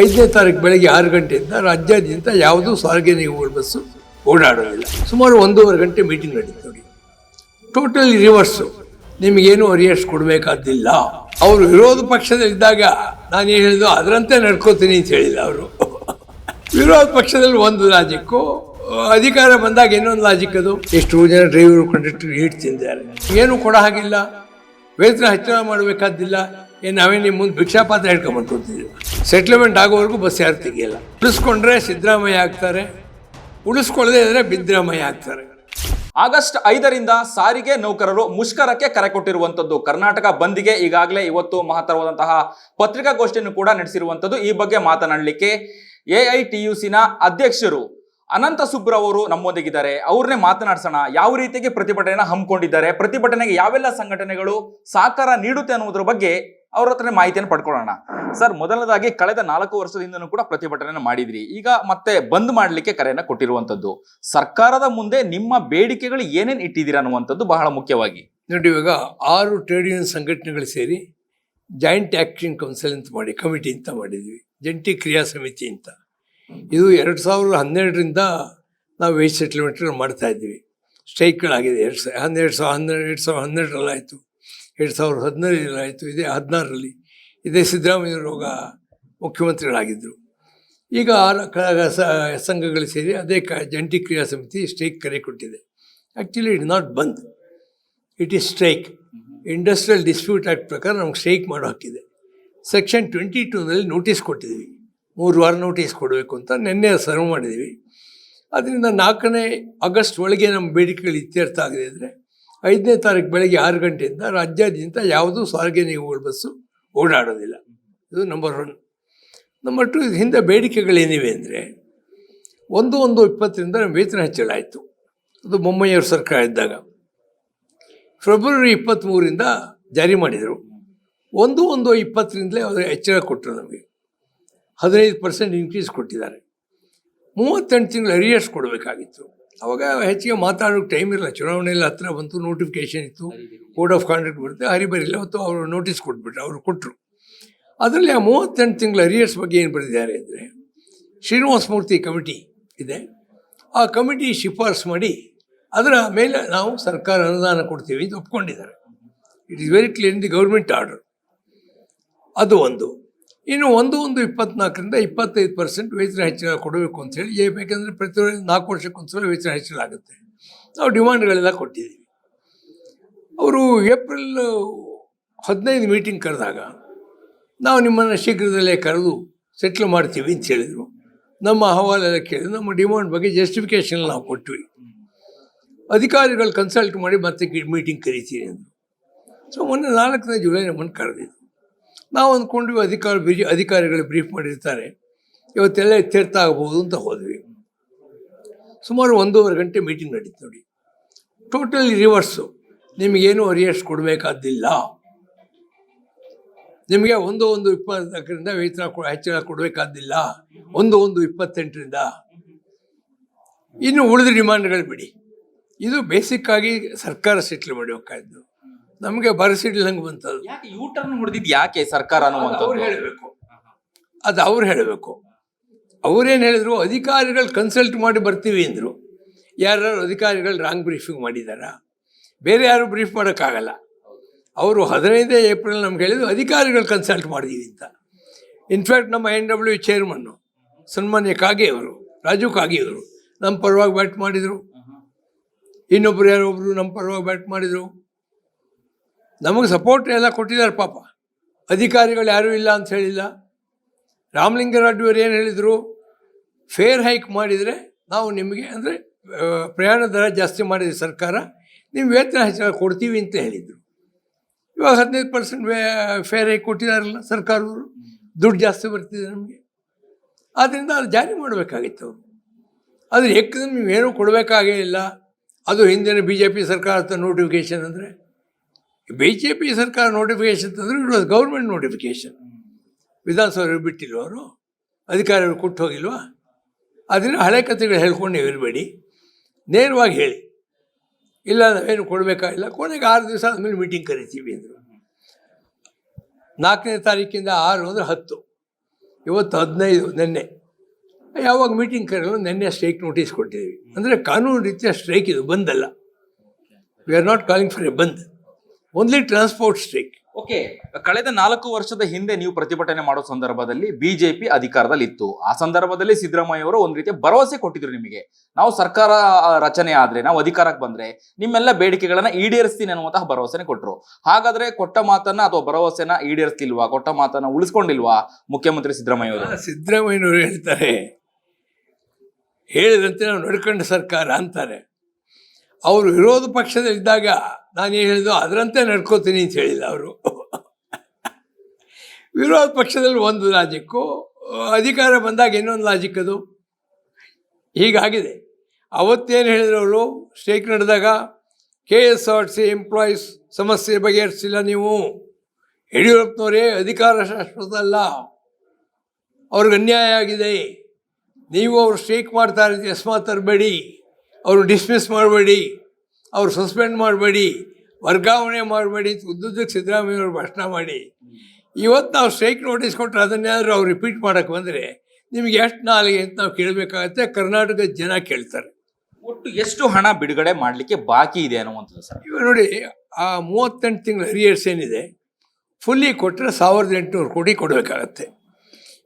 ಐದನೇ ತಾರೀಕು ಬೆಳಗ್ಗೆ ಆರು ಗಂಟೆಯಿಂದ ರಾಜ್ಯಾದ್ಯಂತ ಯಾವುದೂ ಸಾರ್ವಜನಿಕ ಬಸ್ಸು ಓಡಾಡೋದಿಲ್ಲ. ಸುಮಾರು ಒಂದೂವರೆ ಗಂಟೆ ಮೀಟಿಂಗ್ ನಡೀತು ನೋಡಿ. ಟೋಟಲ್ ರಿವರ್ಸು ನಿಮಗೇನು ಅರಿಯರ್ಸ್ ಕೊಡಬೇಕಾದಿಲ್ಲ ಅವರು ವಿರೋಧ ಪಕ್ಷದಲ್ಲಿದ್ದಾಗ ನಾನು ಏನು ಹೇಳಿದ್ದು, ಅದರಂತೆ ನಡ್ಕೋತೀನಿ ಅಂತ ಹೇಳಿಲ್ಲ ಅವರು. ವಿರೋಧ ಪಕ್ಷದಲ್ಲಿ ಒಂದು ಲಾಜಿಕ್ಕು ಅಧಿಕಾರ ಬಂದಾಗ ಇನ್ನೊಂದು ಲಾಜಿಕ್ ಅದು. ಎಷ್ಟು ಜನ ಡ್ರೈವರು ಕಂಡಕ್ಟರ್ ಏಟ್ ತಿಂದಿದ್ದಾರೆ. ಏನು ಕೊಡೋ ಹಾಗಿಲ್ಲ. ವೇತನ ಹೆಚ್ಚಳ ಮಾಡಬೇಕಾದಿಲ್ಲ ಏನು ನಾವೇ ನಿಮ್ಮ ಮುಂದೆ ಭಿಕ್ಷಾಪಾತ್ರ ಹಿಡ್ಕೊಂಬಂದು ಕೂತಿದ್ದೀವಿ ಸೆಟ್ಲ್ಮೆಂಟ್ ಆಗೋವರೆಗೂ ಬಸ್ ಯಾರು ತೆಗಿಯಲ್ಲ. ಉಳಿಸ್ಕೊಂಡ್ರೆ ಸಿದ್ದರಾಮಯ್ಯ ಆಗ್ತಾರೆ. ಉಳಿಸ್ಕೊಳ್ಳದೆ ಇದ್ರೆ ಬಿದ್ದರಾಮಯ್ಯ ಆಗ್ತಾರೆ. ಆಗಸ್ಟ್ ಐದರಿಂದ ಸಾರಿಗೆ ನೌಕರರು ಮುಷ್ಕರಕ್ಕೆ ಕರೆ ಕೊಟ್ಟಿರುವಂತದ್ದು ಕರ್ನಾಟಕ ಬಂದಿಗೆ ಈಗಾಗಲೇ ಇವತ್ತು ಮಹತ್ತರವಾದಂತಹ ಪತ್ರಿಕಾಗೋಷ್ಠಿಯನ್ನು ಕೂಡ ನಡೆಸಿರುವಂತದ್ದು ಈ ಬಗ್ಗೆ ಮಾತನಾಡಲಿಕ್ಕೆ ಎ ಐ ಟಿ ಯು ಸಿನ ಅಧ್ಯಕ್ಷರು ಅನಂತ ಸುಬ್ರ ಅವರು ನಮ್ಮೊಂದಿಗಿದ್ದಾರೆ. ಅವ್ರನ್ನೇ ಮಾತನಾಡ್ಸೋಣ. ಯಾವ ರೀತಿಯಾಗಿ ಪ್ರತಿಭಟನೆಯನ್ನು ಹಮ್ಮಿಕೊಂಡಿದ್ದಾರೆ? ಪ್ರತಿಭಟನೆಗೆ ಯಾವೆಲ್ಲ ಸಂಘಟನೆಗಳು ಸಹಕಾರ ನೀಡುತ್ತೆ ಅನ್ನೋದ್ರ ಬಗ್ಗೆ ಅವ್ರ ಹತ್ರ ಮಾಹಿತಿಯನ್ನು ಪಡ್ಕೊಳ್ಳೋಣ. ಸರ್, ಮೊದಲನೇದಾಗಿ ಕಳೆದ ನಾಲ್ಕು ವರ್ಷದಿಂದನೂ ಕೂಡ ಪ್ರತಿಭಟನೆ ಮಾಡಿದ್ರಿ. ಈಗ ಮತ್ತೆ ಬಂದ್ ಮಾಡಲಿಕ್ಕೆ ಕರೆಯನ್ನು ಕೊಟ್ಟಿರುವಂಥದ್ದು ಸರ್ಕಾರದ ಮುಂದೆ ನಿಮ್ಮ ಬೇಡಿಕೆಗಳು ಏನೇನು ಇಟ್ಟಿದ್ದೀರಾ ಅನ್ನುವಂಥದ್ದು ಬಹಳ ಮುಖ್ಯವಾಗಿ. ನೋಡಿ, ಇವಾಗ ಆರು ಟ್ರೇಡ್ ಯೂನಿಯನ್ ಸಂಘಟನೆಗಳು ಸೇರಿ ಜಾಯಿಂಟ್ ಆಕ್ಷನ್ ಕೌನ್ಸಿಲ್ ಅಂತ ಮಾಡಿ ಕಮಿಟಿ ಅಂತ ಮಾಡಿದ್ವಿ. ಜಂಟಿ ಕ್ರಿಯಾ ಸಮಿತಿ ಅಂತ. ಇದು ಎರಡು ಸಾವಿರದ ಹನ್ನೆರಡರಿಂದ ನಾವು ವೇಜ್ ಸೆಟ್ಲ್ಮೆಂಟ್ಗಳು ಮಾಡ್ತಾ ಇದ್ವಿ. ಸ್ಟ್ರೈಕ್ಗಳಾಗಿದೆ ಎರಡು ಸಾವಿರ ಹನ್ನೆರಡು ಸಾವಿರ ಹನ್ನೆರಡು, ಎರಡು ಸಾವಿರದ ಹನ್ನೆರಡರಲ್ಲಿ ಆಯಿತು ಎರಡು ಸಾವಿರದ ಹದಿನೈದರಲ್ಲಿ ಆಯಿತು. ಇದೇ ಹದಿನಾರರಲ್ಲಿ ಇದೇ ಸಿದ್ದರಾಮಯ್ಯರೋಗ ಮುಖ್ಯಮಂತ್ರಿಗಳಾಗಿದ್ದರು ಈಗ ಸಂಘಗಳು ಸೇರಿ ಅದೇ ಕ ಜಂಟಿ ಕ್ರಿಯಾ ಸಮಿತಿ ಸ್ಟ್ರೈಕ್ ಕರೆ ಕೊಟ್ಟಿದೆ. Actually it not bandh. It is strike. Industrial dispute act ಪ್ರಕಾರ ನಮ್ಗೆ ಸ್ಟ್ರೈಕ್ ಮಾಡೋ ಹಾಕಿದೆ. ಸೆಕ್ಷನ್ ಟ್ವೆಂಟಿ ಟೂನಲ್ಲಿ ನೋಟಿಸ್ ಕೊಟ್ಟಿದ್ದೀವಿ ಮೂರು ವಾರ ನೋಟಿಸ್ ಕೊಡಬೇಕು ಅಂತ ನಿನ್ನೆ ಸರ್ವ್ ಮಾಡಿದ್ದೀವಿ ಅದರಿಂದ ನಾಲ್ಕನೇ ಆಗಸ್ಟ್ ಒಳಗೆ ನಮ್ಮ ಬೇಡಿಕೆಗಳು ಇತ್ಯರ್ಥ ಆಗದೆ ಅಂದರೆ ಐದನೇ ತಾರೀಕು ಬೆಳಗ್ಗೆ ಆರು ಗಂಟೆಯಿಂದ ರಾಜ್ಯಾದ್ಯಂತ ಯಾವುದೂ ಸಾರ್ವಜನಿಕ ಬಸ್ಸು ಓಡಾಡೋದಿಲ್ಲ. ಇದು ನಂಬರ್ ಒನ್ ನಂಬರ್ ಟು ಹಿಂದೆ ಬೇಡಿಕೆಗಳೇನಿವೆ ಅಂದರೆ ಒಂದು ಒಂದು ಇಪ್ಪತ್ತರಿಂದ ವೇತನ ಹೆಚ್ಚಳ ಆಯಿತು. ಅದು ಮೊಮ್ಮಯ್ಯವ್ರ ಸರ್ಕಾರ ಇದ್ದಾಗ. ಫೆಬ್ರವರಿ ಇಪ್ಪತ್ತ್ಮೂರಿಂದ ಜಾರಿ ಮಾಡಿದರು. ಒಂದು ಒಂದು ಇಪ್ಪತ್ತರಿಂದಲೇ ಅವರು ಹೆಚ್ಚಳ ಕೊಟ್ಟರು ನಮಗೆ. ಹದಿನೈದು ಪರ್ಸೆಂಟ್ ಇನ್ಕ್ರೀಸ್ ಕೊಟ್ಟಿದ್ದಾರೆ. ಮೂವತ್ತೆಂಟು ತಿಂಗಳು ಅರಿಯರ್ಸ್ ಕೊಡಬೇಕಾಗಿತ್ತು. ಅವಾಗ ಹೆಚ್ಚಿಗೆ ಮಾತಾಡೋಕ್ಕೆ ಟೈಮ್ ಇರಲ್ಲ. ಚುನಾವಣೆಯಲ್ಲಿ ಹತ್ತಿರ ಬಂತು ನೋಟಿಫಿಕೇಷನ್ ಇತ್ತು. ಕೋಡ್ ಆಫ್ ಕಾಂಡಕ್ಟ್ ಬರುತ್ತೆ. ಹರಿಬರಿಲ್ಲ ಅವತ್ತು ಅವರು ನೋಟಿಸ್ ಕೊಟ್ಬಿಟ್ರು ಅವರು ಕೊಟ್ಟರು ಅದರಲ್ಲಿ ಆ ಮೂವತ್ತೆಂಟು ತಿಂಗಳ ಅರಿಯರ್ಸ್ ಬಗ್ಗೆ ಏನು ಬರೆದಿದ್ದಾರೆ ಅಂದರೆ ಶ್ರೀನಿವಾಸ ಮೂರ್ತಿ ಕಮಿಟಿ ಇದೆ. ಆ ಕಮಿಟಿ ಶಿಫಾರಸು ಮಾಡಿ ಅದರ ಮೇಲೆ ನಾವು ಸರ್ಕಾರ ಅನುದಾನ ಕೊಡ್ತೀವಿ ಅಂತ ಒಪ್ಕೊಂಡಿದ್ದಾರೆ. It is very clear in the government order ಅದು ಒಂದು. ಇನ್ನು ಒಂದು ಒಂದು ಇಪ್ಪತ್ನಾಲ್ಕರಿಂದ ಇಪ್ಪತ್ತೈದು ಪರ್ಸೆಂಟ್ ವೇತನ ಹೆಚ್ಚಳ ಕೊಡಬೇಕು ಅಂತೇಳಿ ಏ ಬೇಕಂದರೆ ಪ್ರತಿ ನಾಲ್ಕು ವರ್ಷಕ್ಕೊಂದ್ಸಲ ವೇತನ ಹೆಚ್ಚಳ ಆಗುತ್ತೆ. ನಾವು ಡಿಮಾಂಡ್ಗಳೆಲ್ಲ ಕೊಟ್ಟಿದ್ದೀವಿ. ಅವರು ಏಪ್ರಿಲ್ ಹದಿನೈದು ಮೀಟಿಂಗ್ ಕರೆದಾಗ, ನಾವು ನಿಮ್ಮನ್ನು ಶೀಘ್ರದಲ್ಲೇ ಕರೆದು ಸೆಟ್ಲ್ ಮಾಡ್ತೀವಿ ಅಂತ ಹೇಳಿದರು. ನಮ್ಮ ಅಹವಾಲೆಲ್ಲ ಕೇಳಿದ್ರು. ನಮ್ಮ ಡಿಮಾಂಡ್ ಬಗ್ಗೆ ಜಸ್ಟಿಫಿಕೇಷನ್ ನಾವು ಕೊಟ್ವಿ. ಅಧಿಕಾರಿಗಳು ಕನ್ಸಲ್ಟ್ ಮಾಡಿ ಮತ್ತೆ ಮೀಟಿಂಗ್ ಕರಿತೀವಿ ಅಂದರು. ಸೊ, ಮೊನ್ನೆ ನಾಲ್ಕನೇ ಜುಲೈ ನಮ್ಮನ್ನು ಕರೆದಿದ್ದು. ನಾವು ಅಂದ್ಕೊಂಡ್ವಿ ಅಧಿಕಾರ, ಬಿಜಿ ಅಧಿಕಾರಿಗಳು ಬ್ರೀಫ್ ಮಾಡಿರ್ತಾರೆ. ಇವತ್ತೆಲ್ಲ ಆಗ್ಬೋದು ಅಂತ ಹೋದ್ವಿ. ಸುಮಾರು ಒಂದೂವರೆ ಗಂಟೆ ಮೀಟಿಂಗ್ ನಡೀತು ನೋಡಿ. ಟೋಟಲಿ ರಿವರ್ಸು ನಿಮಗೇನು ಅರಿಯರ್ಸ್ ಕೊಡಬೇಕಾದಿಲ್ಲ ನಿಮಗೆ ಒಂದು ಒಂದು ಇಪ್ಪತ್ತರಿಂದ ವೇತನ ಹೆಚ್ಚಳ ಕೊಡಬೇಕಾದಿಲ್ಲ ಒಂದು ಒಂದು ಇಪ್ಪತ್ತೆಂಟರಿಂದ. ಇನ್ನು ಉಳಿದ ಡಿಮಾಂಡ್ಗಳು ಬಿಡಿ. ಇದು ಬೇಸಿಕ್ಕಾಗಿ ಸರ್ಕಾರ ಸೆಟ್ಲ್ ಮಾಡಬೇಕಾದ್ದು ನಮಗೆ ಬರೆಸಿಡ್ಲಿ ಬಂತದು. ಯಾಕೆ ಯೂ ಟರ್ನ್ ಹೊಡೆದಿದ್ ಯಾಕೆ ಸರ್ಕಾರ ಅವ್ರು ಹೇಳಬೇಕು. ಅದು ಅವ್ರು ಹೇಳಬೇಕು. ಅವರೇನು ಹೇಳಿದ್ರು ಅಧಿಕಾರಿಗಳು ಕನ್ಸಲ್ಟ್ ಮಾಡಿ ಬರ್ತೀವಿ ಅಂದರು. ಯಾರು ಅಧಿಕಾರಿಗಳು ರಾಂಗ್ ಬ್ರೀಫಿಂಗ್ ಮಾಡಿದಾರಾ. ಬೇರೆ ಯಾರು ಬ್ರೀಫ್ ಮಾಡೋಕ್ಕಾಗಲ್ಲ. ಅವರು ಹದಿನೈದೇ ಏಪ್ರಿಲ್ ನಮ್ಗೆ ಹೇಳಿದ್ರು ಅಧಿಕಾರಿಗಳು ಕನ್ಸಲ್ಟ್ ಮಾಡಿದ್ದೀವಿ ಅಂತ. ಇನ್ಫ್ಯಾಕ್ಟ್ ನಮ್ಮ ಎನ್ ಡಬ್ಲ್ಯೂ ಚೇರ್ಮನ್ನು ಸನ್ಮಾನ್ಯ ಕಾಗೆ ಅವರು ರಾಜು ಕಾಗೆ ಅವರು ನಮ್ಮ ಪರವಾಗಿ ಬ್ಯಾಟ್ ಮಾಡಿದರು. ಇನ್ನೊಬ್ರು ಯಾರೊಬ್ರು ನಮ್ಮ ಪರವಾಗಿ ಬ್ಯಾಟ್ ಮಾಡಿದರು. ನಮಗೆ ಸಪೋರ್ಟ್ ಎಲ್ಲ ಕೊಟ್ಟಿದ್ದಾರೆ ಪಾಪ. ಅಧಿಕಾರಿಗಳು ಯಾರೂ ಇಲ್ಲ ಅಂತ ಹೇಳಿಲ್ಲ. ರಾಮಲಿಂಗರಾಡ್ಡಿಯವರು ಏನು ಹೇಳಿದರು? ಫೇರ್ ಹೈಕ್ ಮಾಡಿದರೆ ನಾವು ನಿಮಗೆ ಅಂದರೆ ಪ್ರಯಾಣ ದರ ಜಾಸ್ತಿ ಮಾಡಿದೆ ಸರ್ಕಾರ, ನೀವು ವೇತನ ಹೆಚ್ಚಳ ಕೊಡ್ತೀವಿ ಅಂತ ಹೇಳಿದರು. ಇವಾಗ ಹದಿನೈದು ಪರ್ಸೆಂಟ್ ಫೇರ್ ಹೈಕ್ ಕೊಟ್ಟಿದ್ದಾರಲ್ಲ ಸರ್ಕಾರವರು ದುಡ್ಡು ಜಾಸ್ತಿ ಬರ್ತಿದೆ ನಮಗೆ. ಆದ್ದರಿಂದ ಅದು ಜಾರಿ ಮಾಡಬೇಕಾಗಿತ್ತು ಅವರು. ಆದರೆ ನೀವು ನೀವೇನೂ ಕೊಡಬೇಕಾಗೇ ಇಲ್ಲ. ಅದು ಹಿಂದಿನ ಬಿ ಜೆ ಪಿ ಸರ್ಕಾರ ನೋಟಿಫಿಕೇಷನ್ ಅಂದರೆ ಬಿ ಜೆ ಪಿ ಸರ್ಕಾರ ನೋಟಿಫಿಕೇಶನ್ ತಂದರೆ it was government notification Vidhana Soudha ಬಿಟ್ಟಿಲ್ವ ಅವರು? ಅಧಿಕಾರಿಗಳು ಕೊಟ್ಟು ಹೋಗಿಲ್ವಾ? ಅದನ್ನು ಹಳೆ ಕಥೆಗಳು ಹೇಳ್ಕೊಂಡು ನೀವು ಇರಬೇಡಿ. ನೇರವಾಗಿ ಹೇಳಿ. ಇಲ್ಲ ನಾವೇನು ಕೊಡಬೇಕಾಗಿಲ್ಲ ಕೊನೆಗೆ ಆರು ದಿವಸ ಆದಮೇಲೆ ಮೀಟಿಂಗ್ ಕರಿತೀವಿ ಅಂದರು. ನಾಲ್ಕನೇ ತಾರೀಕಿಂದ ಆರು ಅಂದರೆ ಹತ್ತು. ಇವತ್ತು ಹದಿನೈದು, ನಿನ್ನೆ. ಯಾವಾಗ ಮೀಟಿಂಗ್ ಕರೆಯಲು ನಿನ್ನೆ ಸ್ಟ್ರೈಕ್ ನೋಟಿಸ್ ಕೊಟ್ಟಿದ್ದೀವಿ. ಅಂದರೆ ಕಾನೂನು ರೀತಿಯ ಸ್ಟ್ರೈಕ್ ಇದು ಬಂದಲ್ಲ. We are not calling for a bandh. Only transport strike okay ಕಳೆದ ನಾಲ್ಕು ವರ್ಷದ ಹಿಂದೆ ನೀವು ಪ್ರತಿಭಟನೆ ಮಾಡೋ ಸಂದರ್ಭದಲ್ಲಿ ಬಿಜೆಪಿ ಅಧಿಕಾರದಲ್ಲಿ ಇತ್ತು ಆ ಸಂದರ್ಭದಲ್ಲಿ ಸಿದ್ದರಾಮಯ್ಯ ಅವರು ಒಂದ್ ರೀತಿಯ ಭರವಸೆ ಕೊಟ್ಟಿದ್ರು ನಿಮಗೆ. ನಾವು ಸರ್ಕಾರ ರಚನೆ ಆದ್ರೆ ನಾವು ಅಧಿಕಾರಕ್ಕೆ ಬಂದ್ರೆ ನಿಮ್ಮೆಲ್ಲ ಬೇಡಿಕೆಗಳನ್ನ ಈಡೇರಿಸ್ತೀನಿ ಅನ್ನುವಂತಹ ಭರವಸೆನೆ ಕೊಟ್ಟರು ಹಾಗಾದ್ರೆ ಕೊಟ್ಟ ಮಾತನ್ನ ಅಥವಾ ಭರವಸೆನ ಈಡೇರಿಸ್ತಿಲ್ವಾ ಕೊಟ್ಟ ಮಾತನ್ನ ಉಳಿಸ್ಕೊಂಡಿಲ್ವಾ ಮುಖ್ಯಮಂತ್ರಿ ಸಿದ್ದರಾಮಯ್ಯ ಅವರು? ಸಿದ್ದರಾಮಯ್ಯನವರು ಹೇಳ್ತಾರೆ ಹೇಳಿದಂತೆ ನಾವು ನಡ್ಕೊಂಡ ಸರ್ಕಾರ ಅಂತಾರೆ. ಅವರು ವಿರೋಧ ಪಕ್ಷದಲ್ಲಿದ್ದಾಗ ನಾನು ಹೇಳಿದ್ದು, ಅದರಂತೆ ನಡ್ಕೋತೀನಿ ಅಂತ ಹೇಳಿಲ್ಲ ಅವರು. ವಿರೋಧ ಪಕ್ಷದಲ್ಲಿ ಒಂದು ಲಾಜಿಕ್ಕು ಅಧಿಕಾರ ಬಂದಾಗ ಇನ್ನೊಂದು ಲಾಜಿಕ್ ಅದು. ಹೀಗಾಗಿದೆ. ಅವತ್ತೇನು ಹೇಳಿದ್ರು ಅವರು? ಸ್ಟ್ರೈಕ್ ನಡೆದಾಗ, K S R C employees ಸಮಸ್ಯೆ ಬಗೆಹರಿಸಿಲ್ಲ ನೀವು. ಯಡಿಯೂರಪ್ಪನವರೇ ಅಧಿಕಾರ ಶಾಶ್ವತ ಅವ್ರಿಗೆ ಅನ್ಯಾಯ ಆಗಿದೆ. ನೀವು ಅವ್ರು ಸ್ಟ್ರೈಕ್ ಮಾಡ್ತಾ ಯಸ್ಮಾತ್ ಅಸ್ಮಾತ್ ತರಬೇಡಿ. ಅವರು ಡಿಸ್ಮಿಸ್ ಮಾಡಬೇಡಿ ಅವರು ಸಸ್ಪೆಂಡ್ ಮಾಡಬೇಡಿ ವರ್ಗಾವಣೆ ಮಾಡಬೇಡಿ ಉದ್ದುದ್ದಕ್ಕೆ ಸಿದ್ದರಾಮಯ್ಯವ್ರು ಭಾಷಣ ಮಾಡಿ. ಇವತ್ತು ನಾವು ಸ್ಟ್ರೈಕ್ ನೋಟಿಸ್ ಕೊಟ್ಟರೆ ಅದನ್ನೇನಾದ್ರೂ ಅವ್ರು ರಿಪೀಟ್ ಮಾಡೋಕ್ಕೆ ಬಂದರೆ ನಿಮ್ಗೆ ಎಷ್ಟು ನಾಲಿಗೆ ಅಂತ ನಾವು ಕೇಳಬೇಕಾಗತ್ತೆ ಕರ್ನಾಟಕದ ಜನ ಕೇಳ್ತಾರೆ. ಒಟ್ಟು ಎಷ್ಟು ಹಣ ಬಿಡುಗಡೆ ಮಾಡಲಿಕ್ಕೆ ಬಾಕಿ ಇದೆ ಅನ್ನುವಂಥದ್ದು ಸರ್? ಇವಾಗ ನೋಡಿ ಆ ಮೂವತ್ತೆಂಟು ತಿಂಗಳ ಹರಿಯರ್ಸ್ ಏನಿದೆ ಫುಲ್ಲಿ ಕೊಟ್ಟರೆ ಸಾವಿರದ ಎಂಟುನೂರು ಕೋಟಿ ಕೊಡಬೇಕಾಗತ್ತೆ.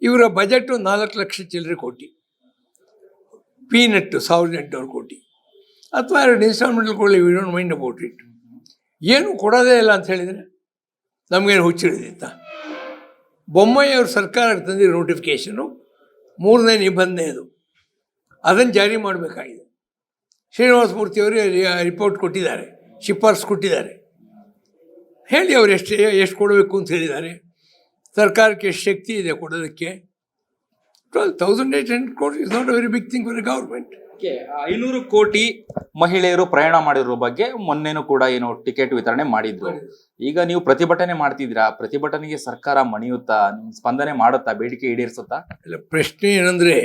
ಇವರ ಬಜೆಟು ನಾಲ್ಕು ಲಕ್ಷ ಚಿಲ್ಲರೆ ಕೋಟಿ. ಪೀನಟ್ಟು ಸಾವಿರದ ಎಂಟುನೂರು ಕೋಟಿ. ಅಥವಾ ಎರಡು ಇನ್ಸ್ಟಾಲ್ಮೆಂಟಲ್ಲಿ ಕೊಡಲಿ we don't mind about it ಏನು ಕೊಡೋದೇ ಇಲ್ಲ ಅಂತ ಹೇಳಿದರೆ ನಮಗೇನು ಹುಚ್ಚಿಡಿದಿತ್ತ? ಬೊಮ್ಮಾಯಿ ಅವ್ರ ಸರ್ಕಾರಕ್ಕೆ ತಂದಿರೋ ನೋಟಿಫಿಕೇಷನು ಮೂರನೇ ನಿಬಂಧನೆ ಅದು. ಅದನ್ನು ಜಾರಿ ಮಾಡಬೇಕಾಗಿದೆ. ಶ್ರೀನಿವಾಸ ಮೂರ್ತಿಯವರು ರಿಪೋರ್ಟ್ ಕೊಟ್ಟಿದ್ದಾರೆ. ಶಿಫಾರ್ಸು ಕೊಟ್ಟಿದ್ದಾರೆ. ಹೇಳಿ ಅವ್ರು ಎಷ್ಟು ಎಷ್ಟು ಕೊಡಬೇಕು ಅಂತ ಹೇಳಿದ್ದಾರೆ. ಸರ್ಕಾರಕ್ಕೆ ಎಷ್ಟು ಶಕ್ತಿ ಇದೆ ಕೊಡೋದಕ್ಕೆ? Twelve thousand eight hundred crore is not a very big thing for government ಐನೂರು ಕೋಟಿ ಮಹಿಳೆಯರು ಪ್ರಯಾಣ ಮಾಡಿರೋ ಬಗ್ಗೆ ಮೊನ್ನೆನೂ ಕೂಡ ಏನು ಟಿಕೆಟ್ ವಿತರಣೆ ಮಾಡಿದ್ರು. ಈಗ ನೀವು ಪ್ರತಿಭಟನೆ ಮಾಡ್ತಿದ್ದೀರಾ? ಪ್ರತಿಭಟನೆಗೆ ಸರ್ಕಾರ ಮಣಿಯುತ್ತಾ? ನಿಮ್ ಸ್ಪಂದನೆ ಮಾಡುತ್ತಾ? ಬೇಡಿಕೆ ಈಡೇರಿಸುತ್ತಾ? ಇಲ್ಲ ಪ್ರಶ್ನೆ ಏನಂದ್ರೆ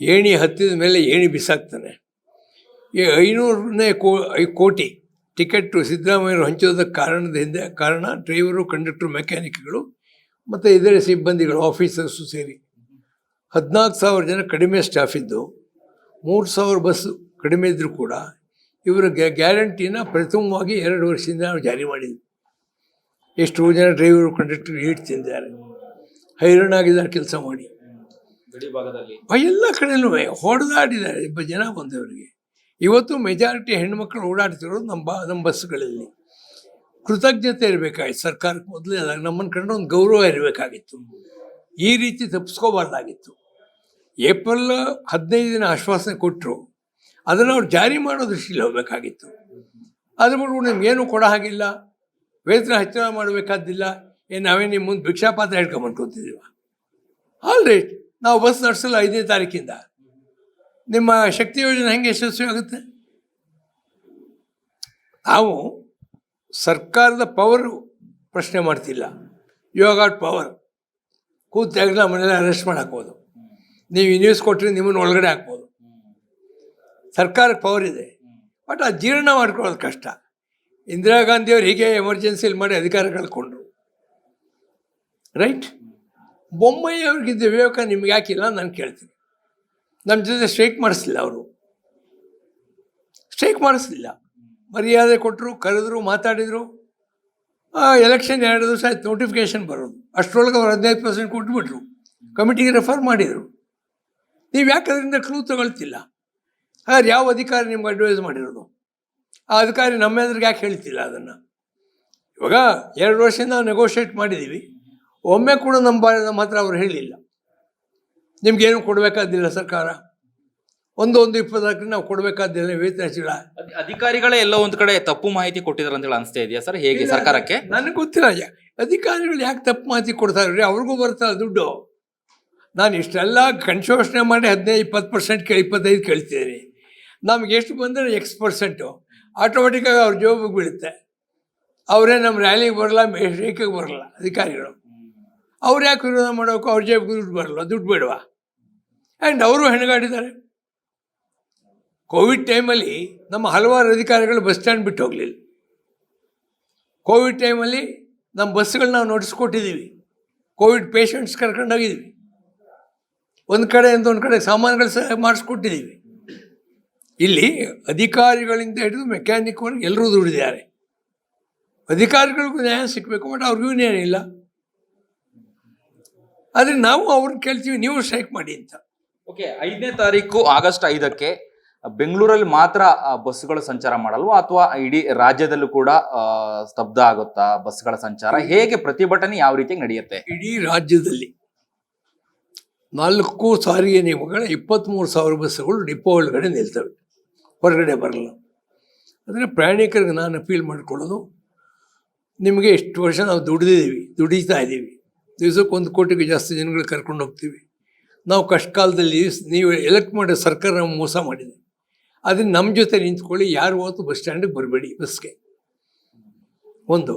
ಏಣಿ ಹತ್ತಿದ ಮೇಲೆ ಏಣಿ ಬಿಸಾಕ್ತಾನೆ. ಈ ಐನೂರನೇ ಕೋ ಕೋಟಿ ಟಿಕೆಟ್ ಸಿದ್ದರಾಮಯ್ಯರು ಹಂಚೋದಕ್ಕೆ ಕಾರಣದ ಹಿಂದೆ ಕಾರಣ ಡ್ರೈವರು ಕಂಡಕ್ಟರ್ ಮೆಕ್ಯಾನಿಕ್ಗಳು ಮತ್ತು ಇದರ ಸಿಬ್ಬಂದಿಗಳು ಆಫೀಸರ್ಸು ಸೇರಿ. ಹದಿನಾಲ್ಕು ಸಾವಿರ ಜನ ಕಡಿಮೆ ಸ್ಟಾಫ್ ಇದ್ದು ಮೂರು ಸಾವಿರ ಬಸ್ಸು ಕಡಿಮೆ ಇದ್ದರೂ ಕೂಡ ಇವರ ಗ್ಯಾರಂಟಿನ ಪ್ರಥಮವಾಗಿ ಎರಡು ವರ್ಷದಿಂದ ನಾವು ಜಾರಿ ಮಾಡಿದ್ವಿ ಎಷ್ಟೋ ಜನ ಡ್ರೈವರು ಕಂಡಕ್ಟರ್ ಏಟ್ ತಿಂದಿದ್ದಾರೆ. ಹೈರಾಣಾಗಿದ್ದಾರೆ ಕೆಲಸ ಮಾಡಿ. ಭಾಗದಲ್ಲಿ. ಎಲ್ಲ ಕಡೆಯೂ ಹೊಡೆದಾಡಿದ್ದಾರೆ. ಇಬ್ಬರು ಜನ ಬಂದವರಿಗೆ. ಇವತ್ತು ಮೆಜಾರಿಟಿ ಹೆಣ್ಮಕ್ಳು ಓಡಾಡ್ತಿರೋದು ನಮ್ಮ ಬಾ ನಮ್ಮ ಬಸ್ಗಳಲ್ಲಿ. ಕೃತಜ್ಞತೆ ಇರಬೇಕಾಗಿತ್ತು ಸರ್ಕಾರಕ್ಕೆ ಮೊದಲೇ ನಮ್ಮನ್ನು ಕಂಡು ಒಂದು ಗೌರವ ಇರಬೇಕಾಗಿತ್ತು. ಈ ರೀತಿ ತಪ್ಪಿಸ್ಕೋಬಾರ್ದಾಗಿತ್ತು ಏಪ್ರಿಲ್ ಹದಿನೈದು ದಿನ ಆಶ್ವಾಸನೆ ಕೊಟ್ಟರು ಅದನ್ನು ಅವ್ರು ಜಾರಿ ಮಾಡೋ ದೃಷ್ಟಿಯಲ್ಲಿ ಹೋಗಬೇಕಾಗಿತ್ತು. ಅದ್ರ ಬಿಟ್ಟು ನಿಮ್ಗೇನು ಕೊಡೋ ಹಾಗಿಲ್ಲ. ವೇತನ ಹೆಚ್ಚಳ ಮಾಡಬೇಕಾದಿಲ್ಲ ಏನು ನಾವೇ ನಿಮ್ಮ ಮುಂದೆ ಭಿಕ್ಷಾಪಾತ್ರ ಪಾತ್ರ ಕೂತಿದ್ದೀವ ಆಲ್ ರೈಟ್ ನಾವು ಬಸ್ ನಡೆಸಲ್ಲ ಐದನೇ ತಾರೀಕಿಂದ. ನಿಮ್ಮ ಶಕ್ತಿ ಯೋಜನೆ ಹೆಂಗೆ ಯಶಸ್ವಿ ಆಗುತ್ತೆ? ನಾವು ಸರ್ಕಾರದ ಪವರು ಪ್ರಶ್ನೆ ಮಾಡ್ತಿಲ್ಲ. ಯು ಗಾಟ್ ಪವರ್ ಕೂತಾಗ ಮನೇಲಿ ಅರೆಸ್ಟ್ ಮಾಡಾಕ್ಬೋದು ನೀವು ಈ ನ್ಯೂಸ್ ಕೊಟ್ಟರೆ ನಿಮ್ಮನ್ನು ಒಳಗಡೆ ಹಾಕ್ಬೋದು. ಸರ್ಕಾರಕ್ಕೆ ಪವರ್ ಇದೆ. ಬಟ್ ಆ ಜೀರ್ಣ ಮಾಡ್ಕೊಳ್ಳೋದು ಕಷ್ಟ. ಇಂದಿರಾ ಗಾಂಧಿಯವರು ಹೀಗೆ ಎಮರ್ಜೆನ್ಸಿಲಿ ಮಾಡಿ ಅಧಿಕಾರ ಕಳ್ಕೊಂಡ್ರು ರೈಟ್ ಬೊಮ್ಮಾಯಿ ಅವ್ರಿಗಿದ್ದ ವಿವೇಕ ನಿಮ್ಗೆ ಯಾಕಿಲ್ಲ ನಾನು ಕೇಳ್ತೀನಿ. ನಮ್ಮ ಜೊತೆ ಸ್ಟ್ರೈಕ್ ಮಾಡಿಸ್ಲಿಲ್ಲ ಅವರು. ಸ್ಟ್ರೈಕ್ ಮಾಡಿಸ್ಲಿಲ್ಲ ಮರ್ಯಾದೆ ಕೊಟ್ಟರು ಕರೆದ್ರು ಮಾತಾಡಿದರು. ಎಲೆಕ್ಷನ್ ಎರಡು ದಿವಸ ಆಯ್ತು ನೋಟಿಫಿಕೇಶನ್ ಬರೋದು. ಅಷ್ಟರೊಳಗೆ ಅವ್ರು ಹದಿನೈದು ಪರ್ಸೆಂಟ್ ಕೊಟ್ಬಿಟ್ರು. ಕಮಿಟಿಗೆ ರೆಫರ್ ಮಾಡಿದರು. ನೀವು ಯಾಕೆ ಅದರಿಂದ ಕ್ಲೂ ತಗೊಳ್ತಿಲ್ಲ ಹಾಗಾದ್ರೆ ಯಾವ ಅಧಿಕಾರಿ ನಿಮ್ಗೆ ಅಡ್ವೈಸ್ ಮಾಡಿರೋದು? ಆ ಅಧಿಕಾರಿ ನಮ್ಮ ಎದುರಿಗೆ ಯಾಕೆ ಹೇಳ್ತಿಲ್ಲ ಅದನ್ನು? ಇವಾಗ ಎರಡು ವರ್ಷದಿಂದ ನಾವು ನೆಗೋಷಿಯೇಟ್ ಮಾಡಿದ್ದೀವಿ ಒಮ್ಮೆ ಕೂಡ ನಮ್ಮ ಬಾ ನಮ್ಮ ಹತ್ರ ಅವ್ರು ಹೇಳಿಲ್ಲ. ನಿಮ್ಗೇನು ಕೊಡಬೇಕಾದಿಲ್ಲ ಸರ್ಕಾರ? ಒಂದು ಒಂದು ಇಪ್ಪತ್ತಕ್ಕೆ ನಾವು ಕೊಡಬೇಕಾದಿಲ್ಲ ವೇತನ ಹೆಚ್ಚಳ ಅಧಿ- ಅಧಿಕಾರಿಗಳೇ ಎಲ್ಲ ಒಂದು ಕಡೆ ತಪ್ಪು ಮಾಹಿತಿ ಕೊಟ್ಟಿದ್ದಾರೆ ಅಂತ ಹೇಳಿ ಅನಿಸ್ತಾ ಇದೆಯಾ ಸರ್? ಹೇಗೆ ಸರ್ಕಾರಕ್ಕೆ? ನನಗೆ ಗೊತ್ತಿಲ್ಲ. ಅಧಿಕಾರಿಗಳು ಯಾಕೆ ತಪ್ಪು ಮಾಹಿತಿ ಕೊಡ್ತಾರೆ ಅವ್ರಿಗೂ ಬರ್ತಲ್ಲ ದುಡ್ಡು. ನಾನು ಇಷ್ಟೆಲ್ಲ ಕನ್ಶೋಷಣೆ ಮಾಡಿ ಹದಿನೈದು, ಇಪ್ಪತ್ತು ಪರ್ಸೆಂಟ್ ಕೇಳಿ, ಇಪ್ಪತ್ತೈದು ಕಳಿತೀನಿ ನಮ್ಗೆ ಎಷ್ಟು ಬಂದರೆ ಎಕ್ಸ್ ಪರ್ಸೆಂಟು ಆಟೋಮೆಟಿಕ್ಕಾಗಿ ಅವ್ರ ಜೋಬಿಗೆ ಬೀಳುತ್ತೆ. ಅವರೇ ನಮ್ಮ ರ್ಯಾಲಿಗೆ ಬರಲ್ಲ ಮೇಷಕ್ಕೆ ಬರಲ್ಲ, ಅಧಿಕಾರಿಗಳು. ಅವ್ರು ಯಾಕೆ ವಿರೋಧ ಮಾಡಬೇಕು ಅವ್ರ ಜೇಬಿಗೆ ದುಡ್ಡು ಬರಲ್ಲ, ದುಡ್ಡು ಬೇಡವಾ? ಆ್ಯಂಡ್ ಅವರು ಹೆಣಗಾಡಿದ್ದಾರೆ. ಕೋವಿಡ್ ಟೈಮಲ್ಲಿ ನಮ್ಮ ಹಲವಾರು ಅಧಿಕಾರಿಗಳು ಬಸ್ ಸ್ಟ್ಯಾಂಡ್ ಬಿಟ್ಟು ಹೋಗಲಿಲ್ಲ. ಕೋವಿಡ್ ಟೈಮಲ್ಲಿ ನಮ್ಮ ಬಸ್ಗಳು ನಾವು ನೋಟಿಸ್ಕೊಟ್ಟಿದ್ದೀವಿ ಕೋವಿಡ್ ಪೇಷಂಟ್ಸ್ ಕರ್ಕೊಂಡೋಗಿದ್ವಿ ಒಂದು ಕಡೆಯಿಂದ ಒಂದು ಕಡೆ ಸಾಮಾನುಗಳು ಸಹ ಮಾಡಿಸ್ಕೊಟ್ಟಿದ್ದೀವಿ. ಇಲ್ಲಿ ಅಧಿಕಾರಿಗಳಿಂದ ಹಿಡಿದು ಮೆಕ್ಯಾನಿಕ್ವರೆಗೆ ಎಲ್ಲರೂ ದುಡಿದಿದ್ದಾರೆ. ಅಧಿಕಾರಿಗಳಿಗೂ ನ್ಯಾಯ ಸಿಕ್ಕಬೇಕು ಬಟ್ ಅವ್ರಿಗೂ ನ್ಯಾಯ ಇಲ್ಲ. ಆದರೆ ನಾವು ಅವ್ರನ್ನ ಕೇಳ್ತೀವಿ ನೀವು ಸ್ಟ್ರೈಕ್ ಮಾಡಿ ಅಂತ. ಓಕೆ ಐದನೇ ತಾರೀಕು ಆಗಸ್ಟ್ ಐದಕ್ಕೆ ಬೆಂಗಳೂರಲ್ಲಿ ಮಾತ್ರ ಬಸ್ಗಳು ಸಂಚಾರ ಮಾಡಲ್ವಾ? ಅಥವಾ ಇಡೀ ರಾಜ್ಯದಲ್ಲೂ ಕೂಡ ಸ್ತಬ್ಧ ಆಗುತ್ತಾ ಬಸ್ಗಳ ಸಂಚಾರ? ಹೇಗೆ ಪ್ರತಿಭಟನೆ ಯಾವ ರೀತಿ ನಡೆಯುತ್ತೆ? ಇಡೀ ರಾಜ್ಯದಲ್ಲಿ. ನಾಲ್ಕು ಸಾರಿಗೆ ನಿಯಮಗಳ ಇಪ್ಪತ್ತ್ಮೂರು ಸಾವಿರ ಬಸ್ಸುಗಳು ಡಿಪೋ ಒಳಗಡೆ ನಿಲ್ತವೆ. ಹೊರಗಡೆ ಬರಲ್ಲ. ಅಂದರೆ ಪ್ರಯಾಣಿಕರಿಗೆ ನಾನು ಅಪೀಲ್ ಮಾಡ್ಕೊಳ್ಳೋದು, ನಿಮಗೆ ಇಷ್ಟು ವರ್ಷ ನಾವು ದುಡಿದಿದ್ದೀವಿ, ದುಡಿತಾ ಇದ್ದೀವಿ. ದಿವಸಕ್ಕೆ ಒಂದು ಕೋಟಿಗೆ ಜಾಸ್ತಿ ಜನಗಳು ಕರ್ಕೊಂಡು ಹೋಗ್ತೀವಿ. ನಾವು ಕಷ್ಟ ಕಾಲದಲ್ಲಿ ನೀವು ಎಲೆಕ್ಟ್ ಮಾಡೋ ಸರ್ಕಾರ ನಾವು ಮೋಸ ಮಾಡಿದೆ. ಅದನ್ನು ನಮ್ಮ ಜೊತೆ ನಿಂತ್ಕೊಳ್ಳಿ, ಯಾರು ಹೋತು ಬಸ್ ಸ್ಟ್ಯಾಂಡಿಗೆ ಬರಬೇಡಿ ಬಸ್ಗೆ. ಒಂದು,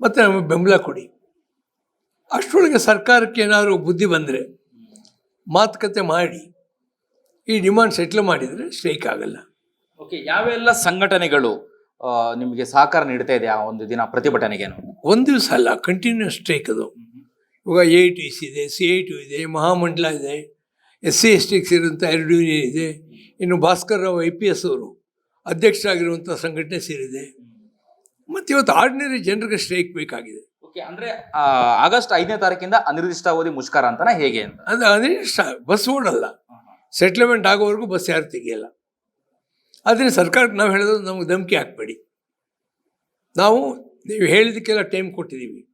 ಮತ್ತು ನಮಗೆ ಬೆಂಬಲ ಕೊಡಿ. ಅಷ್ಟರೊಳಗೆ ಸರ್ಕಾರಕ್ಕೆ ಏನಾದರೂ ಬುದ್ಧಿ ಬಂದರೆ ಮಾತುಕತೆ ಮಾಡಿ ಈ ಡಿಮಾಂಡ್ ಸೆಟ್ಲ್ ಮಾಡಿದರೆ ಸ್ಟ್ರೈಕ್ ಆಗಲ್ಲ. ಓಕೆ ಯಾವೆಲ್ಲ ಸಂಘಟನೆಗಳು ನಿಮಗೆ ಸಹಕಾರ ನೀಡ್ತಾ ಇದೆ ಆ ಒಂದು ದಿನ ಪ್ರತಿಭಟನೆಗೇನು? ಒಂದು ದಿವಸ ಅಲ್ಲ ಕಂಟಿನ್ಯೂಸ್ ಸ್ಟ್ರೈಕ್ ಅದು. ಇವಾಗ ಎ ಐ ಟಿ ಸಿ ಇದೆ ಸಿ ಐ ಟಿ ಇದೆ ಮಹಾಮಂಡಲ ಇದೆ ಎಸ್ ಸಿ ಎಸ್ ಟಿಗೆ ಸೇರಿದಂಥ ಎರಡು ಯೂನಿಯನ್ ಇದೆ ಇನ್ನು Bhaskar Rao I P S ಅವರು ಅಧ್ಯಕ್ಷರಾಗಿರುವಂಥ ಸಂಘಟನೆ ಸೇರಿದೆ. ಮತ್ತು ಇವತ್ತು ಆರ್ಡಿನರಿ ಜನರಿಗೆ ಸ್ಟ್ರೈಕ್ ಬೇಕಾಗಿದೆ. ಅಂದ್ರೆ ಆಗಸ್ಟ್ ಐದನೇ ತಾರೀಕಿಂದ ಅನಿರ್ದಿಷ್ಟಾವಧಿ ಮುಷ್ಕರ ಅಂತಾನೆ ಹೇಗೆ ಅಂತ? ಅದು ಅನಿರ್ದಿಷ್ಟ, ಬಸ್ ಓಡಲ್ಲ ಸೆಟ್ಲ್ಮೆಂಟ್ ಆಗೋವರೆಗೂ ಬಸ್ ಯಾರು ತೆಗಿಯಲ್ಲ. ಆದರೆ ಸರ್ಕಾರಕ್ಕೆ ನಾವು ಹೇಳೋದು ನಮಗೆ ಧಮಕಿ ಹಾಕ್ಬೇಡಿ. ನಾವು, ನೀವು ಹೇಳಿದಕ್ಕೆಲ್ಲ ಟೈಮ್ ಕೊಟ್ಟಿದ್ದೀವಿ.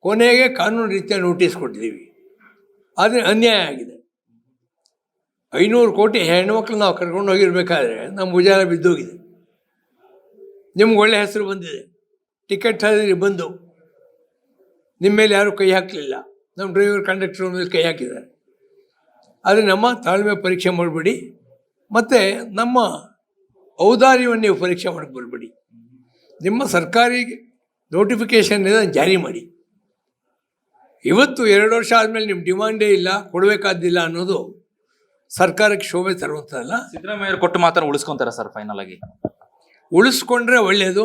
ಕೊನೆಗೆ ಕಾನೂನು ರೀತಿಯ ನೋಟಿಸ್ ಕೊಟ್ಟಿದ್ದೀವಿ. ಆದರೆ ಅನ್ಯಾಯ ಆಗಿದೆ. ಐನೂರು ಕೋಟಿ ಹೆಣ್ಮಕ್ಳು ನಾವು ಕರ್ಕೊಂಡು ಹೋಗಿರ್ಬೇಕಾದ್ರೆ ನಮ್ಮ ಭುಜಾಲ ಬಿದ್ದೋಗಿದೆ. ನಿಮ್ಗೆ ಒಳ್ಳೆ ಹೆಸರು ಬಂದಿದೆ. ಟಿಕೆಟ್ ಬಂದು. ನಿಮ್ಮ ಮೇಲೆ ಯಾರೂ ಕೈ ಹಾಕಲಿಲ್ಲ. ನಮ್ಮ ಡ್ರೈವರ್ ಕಂಡಕ್ಟರ್ ಮೇಲೆ ಕೈ ಹಾಕಿದ್ದಾರೆ. ಆದರೆ ನಮ್ಮ ತಾಳ್ಮೆ ಪರೀಕ್ಷೆ ಮಾಡಬೇಡಿ ಮತ್ತು ನಮ್ಮ ಔದಾರ್ಯವನ್ನು ನೀವು ಪರೀಕ್ಷೆ ಮಾಡಕ್ಕೆ ಬರಬೇಡಿ. ನಿಮ್ಮ ಸರ್ಕಾರಿ ನೋಟಿಫಿಕೇಷನ್ ಜಾರಿ ಮಾಡಿ. ಇವತ್ತು ಎರಡು ವರ್ಷ ಆದಮೇಲೆ ನಿಮ್ಮ ಡಿಮಾಂಡೇ ಇಲ್ಲ ಕೊಡಬೇಕಾದ್ದಿಲ್ಲ ಅನ್ನೋದು ಸರ್ಕಾರಕ್ಕೆ ಶೋಭೆ ತರುವಂಥದ್ದಲ್ಲ. ಸಿದ್ದರಾಮಯ್ಯ ಕೊಟ್ಟು ಮಾತ್ರ ಉಳಿಸ್ಕೊತಾರೆ ಸರ್ ಫೈನಲ್ ಆಗಿ? ಉಳಿಸ್ಕೊಂಡ್ರೆ ಒಳ್ಳೆಯದು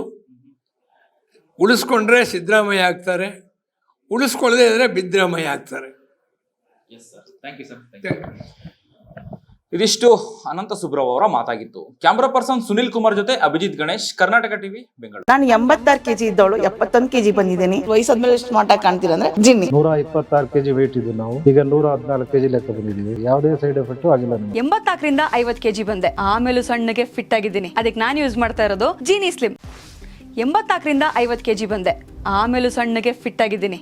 ಉಳಿಸ್ಕೊಂಡ್ರೆ ಸಿದ್ದರಾಮಯ್ಯ ಆಗ್ತಾರೆ. ಉಳಿಸ್ಕೊಳ್ಳದೆ ಇದ್ರೆ ಬಿದ್ರಮಯ ಆಗ್ತಾರೆ. ಇದಿಷ್ಟು ಅನಂತ ಸುಬ್ರವ್ ಅವರ ಮಾತಾಗಿತ್ತು. ಕ್ಯಾಮ್ರಾ ಪರ್ಸನ್ ಸುನಿಲ್ ಕುಮಾರ್ ಜೊತೆ ಅಭಿಜಿತ್ ಗಣೇಶ್ ಕರ್ನಾಟಕ ಟಿವಿ ಬೆಂಗಳೂರು. ನಾನು ಎಂಬತ್ತಾರು ಕೆಜಿ ಇದ್ದವಳು ಎಪ್ಪತ್ತೊಂದು ಕೆಜಿ ಬಂದಿದ್ದೀನಿ. ವಯಸ್ಸಾದ್ಮೇಲೆ ಎಷ್ಟು ಮಾಟ ಕಾಣ್ತೀರ ಅಂದ್ರೆ ಜಿನ್ನಿ. ನೂರ ಇಪ್ಪತ್ತಾರು ಕೆಜಿ ವೇಟ್ ಇದ್ದು ನಾವು. ಈಗ ನೂರ ಹದಿನಾಲ್ಕು ಕೆಜಿ ಲೆಕ್ಕ ಬಂದಿದ್ದೀವಿ. ಯಾವುದೇ ಸೈಡ್ ಎಫೆಕ್ಟ್ ಆಗಿಲ್ಲ ಎಂಬತ್ತಾಕರಿಂದ ಎಂಬತ್ನಾಲ್ಕರಿಂದ ಐವತ್ ಕೆಜಿ ಬಂದೆ. ಆಮೇಲೆ ಸಣ್ಣಗೆ ಫಿಟ್ ಆಗಿದ್ದೀನಿ. ಅದಕ್ಕೆ ನಾನು ಯೂಸ್ ಮಾಡ್ತಾ ಇರೋದು ಜೀನಿ ಸ್ಲಿಮ್ ಎಂಬತ್ನಾಲ್ಕರಿಂದ ಐವತ್ತು ಕೆಜಿ ಬಂದೆ. ಆಮೇಲೆ ಸಣ್ಣಗೆ ಫಿಟ್ ಆಗಿದ್ದೀನಿ.